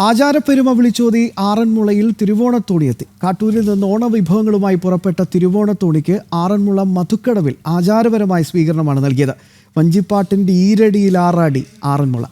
ആചാരപ്പെരുമ വിളിച്ചോതി ആറന്മുളയിൽ തിരുവോണത്തോണിയെത്തി. കാട്ടൂരിൽ നിന്ന് ഓണവിഭവങ്ങളുമായി പുറപ്പെട്ട തിരുവോണത്തോണിക്ക് ആറന്മുള മധുക്കടവിൽ ആചാരപരമായ സ്വീകരണമാണ് നൽകിയത്. വഞ്ചിപ്പാട്ടിന്റെ ഈരടിയിൽ ആറാടി ആറന്മുള.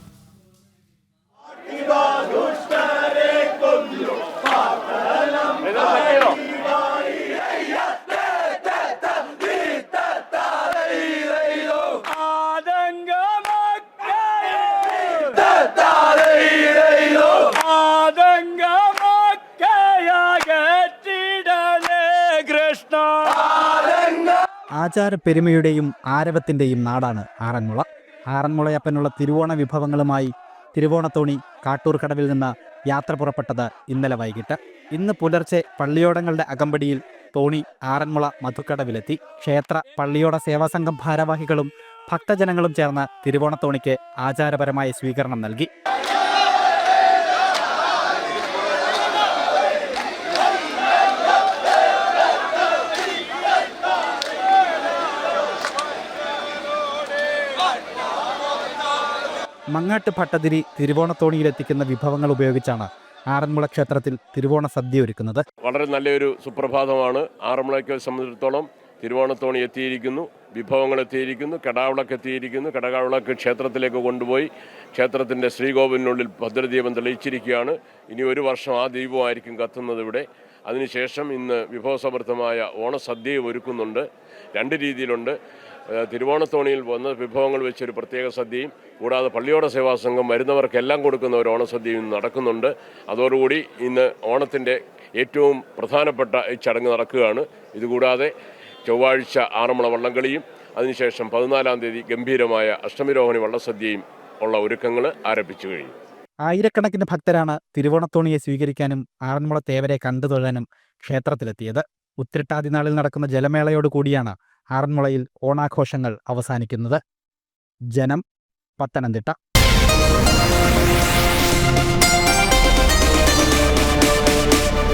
കൃഷ്ണ. ആചാരപ്പെരുമയുടെയും ആരവത്തിന്റെയും നാടാണ് ആറന്മുള. ആറന്മുളയപ്പനുള്ള തിരുവോണ വിഭവങ്ങളുമായി തിരുവോണത്തോണി കാട്ടൂർ കടവിൽ നിന്ന് യാത്ര പുറപ്പെട്ടത് ഇന്നലെ വൈകിട്ട്. ഇന്ന് പുലർച്ചെ പള്ളിയോടങ്ങളുടെ അകമ്പടിയിൽ തോണി ആറന്മുള മധുക്കടവിലെത്തി. ക്ഷേത്ര പള്ളിയോട സേവാസംഘം ഭാരവാഹികളും ഭക്തജനങ്ങളും ചേർന്ന് തിരുവോണത്തോണിക്ക് ആചാരപരമായ സ്വീകരണം നൽകി. മങ്ങാട്ട് ഭട്ടതിരി തിരുവോണത്തോണിയിലെത്തിക്കുന്ന വിഭവങ്ങൾ ഉപയോഗിച്ചാണ് ആറന്മുള ക്ഷേത്രത്തിൽ തിരുവോണ സദ്യ ഒരുക്കുന്നത്. വളരെ നല്ലൊരു സുപ്രഭാതമാണ്. ആറന്മുളയ്ക്ക് സംബന്ധിച്ചിടത്തോളം തിരുവോണത്തോണി എത്തിയിരിക്കുന്നു വിഭവങ്ങൾ എത്തിയിരിക്കുന്നു കടാവിളക്ക് എത്തിയിരിക്കുന്നു കടകാവിളക്ക് ക്ഷേത്രത്തിലേക്ക് കൊണ്ടുപോയി ക്ഷേത്രത്തിന്റെ ശ്രീകോവിലിനുള്ളിൽ ഭദ്രദീപം തെളിയിച്ചിരിക്കുകയാണ്. ഇനി ഒരു വർഷം ആ ദീപമായിരിക്കും കത്തുന്നത് ഇവിടെ. അതിനുശേഷം ഇന്ന് വിഭവസമൃദ്ധമായ ഓണസദ്യയും ഒരുക്കുന്നുണ്ട്. രണ്ട് രീതിയിലുണ്ട്. തിരുവോണത്തോണിയിൽ വന്ന വിഭവങ്ങൾ വെച്ചൊരു പ്രത്യേക സദ്യയും കൂടാതെ പള്ളിയോട സേവാ സംഘം വരുന്നവർക്കെല്ലാം കൊടുക്കുന്ന ഒരു ഓണസദ്യയും നടക്കുന്നുണ്ട്. അതോടുകൂടി ഇന്ന് ഓണത്തിന്റെ ഏറ്റവും പ്രധാനപ്പെട്ട ഈ ചടങ്ങ് നടക്കുകയാണ്. ഇതുകൂടാതെ ചൊവ്വാഴ്ച ആറന്മുള വള്ളംകളിയും അതിനുശേഷം പതിനാലാം തീയതി ഗംഭീരമായ അഷ്ടമിരോഹിണി വള്ളസദ്യയും ഉള്ള ഒരുക്കങ്ങൾ ആരംഭിച്ചു കഴിഞ്ഞു. ആയിരക്കണക്കിന് ഭക്തരാണ് തിരുവോണത്തോണിയെ സ്വീകരിക്കാനും ആറന്മുള തേവരെ കണ്ടു തൊഴാനും ക്ഷേത്രത്തിലെത്തിയത്. ഉത്രട്ടാതിനാളിൽ നടക്കുന്ന ജലമേളയോട് കൂടിയാണ് ആറന്മുളയിൽ ഓണാഘോഷങ്ങൾ അവസാനിക്കുന്നത്. ജനം പത്തനംതിട്ട.